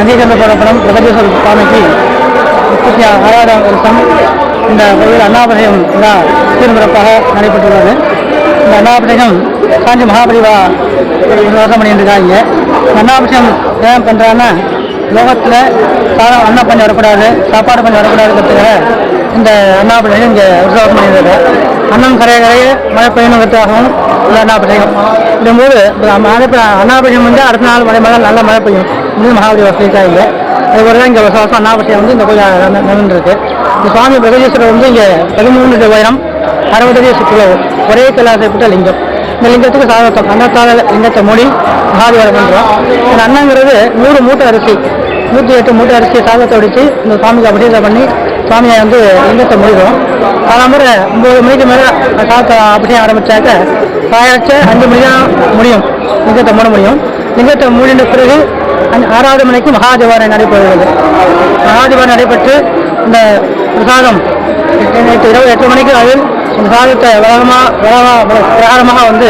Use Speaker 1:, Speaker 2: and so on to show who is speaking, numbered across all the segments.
Speaker 1: நந்தீசந்திர படம் பிரகதீஸ்வரர் சுவாமிக்கு முப்பத்தி ஆறாவது வருஷம் இந்த கோவில் அண்ணாபிஷேகம் விழா தீர்ந்திரப்பாக நடைபெற்றுள்ளது. இந்த அண்ணாபிரதயம் காஞ்சி மகாபரிவா விவசாயம் பண்ணிட்டு இருக்காங்க அண்ணாபிஷேகம் ஏன் பண்ணுறாங்கன்னா லோகத்தில் சாதம் அன்னம் பஞ்சம் வரக்கூடாது சாப்பாடு பஞ்சம் வரக்கூடாதுங்கிறதுக்காக இந்த அண்ணாபிஷேகம் இங்கே விவசாயம் பண்ணியிருக்காங்க அன்னம் கரையை கரையை மழை பெய்யணுங்கிறதுக்காகவும் இந்த அண்ணாபிஷேகம் இருக்கும்போது மழை பெய்ய- வந்து அடுத்த நாள் மழை மழை நல்ல மழை பெய்யும். இன்னும் இது வசதிக்காக இல்லை. அதுபோல தான் இங்கே வருஷம் வருஷம் அண்ணாபிஷேகம் வந்து இந்த கோயில் நடந்துருக்கு இந்த சுவாமி பிரகதீஸ்வரர் வந்து இங்கே பதிமூணு உயரம் அறுபது அடி சுற்றுலா ஒரே கலாசப்பட்ட லிங்கம். இந்த லிங்கத்துக்கு சாதத்தம் அன்னத்தால லிங்கத்தை மூடி மகாதேவரை பண்ணுறோம் இந்த அன்னங்கிறது நூறு மூட்டை அரிசி நூற்றி எட்டு மூட்டை அரிசியை சாதத்தை வடித்து இந்த சுவாமிக்கு அபிஷேகம் பண்ணி சுவாமியை வந்து லிங்கத்தை மூடிடும் காலம்புரை ஒம்பது மணிக்கு மேலே காலத்தை அபிஷேகம் ஆரம்பித்தாக்க காயாச்சு அஞ்சு மணி தான் முடியும். லிங்கத்தை மூட முடியும். லிங்கத்தை மூடின பிறகு அஞ்சு ஆறாவது மணிக்கு மகாதேவாரை நடைபெறுகிறது. மகாதிவாரம் நடைபெற்று இந்த பிரசாதம் நேற்று இரவு எட்டு மணிக்கு அதில் இந்த சாதத்தை வழக்கமாக வளமாக பிரகாரமாக வந்து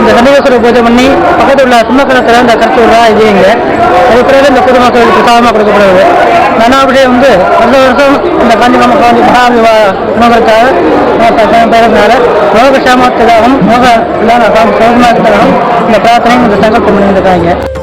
Speaker 1: இந்த சண்டிகேஸ்வர பூஜை பண்ணி பக்கத்தில் உள்ள சிம்மக்கலத்தில் இந்த கருத்து விழா இங்கே. அதுக்கு பிறகு இந்த பொதுமக்களுக்கு பிரசாதமாக கொடுக்கப்படுகிறது. நன்னாபடியே வந்து வருஷ வருஷம் இந்த காஞ்சி மகா காஞ்சி மகா உணவகத்துக்காக பெயர்னால யோக யோக இல்லாத சோகமாக இந்த பிரார்த்தனையும் இந்த சங்கல்பம் பண்ணியிருக்காங்க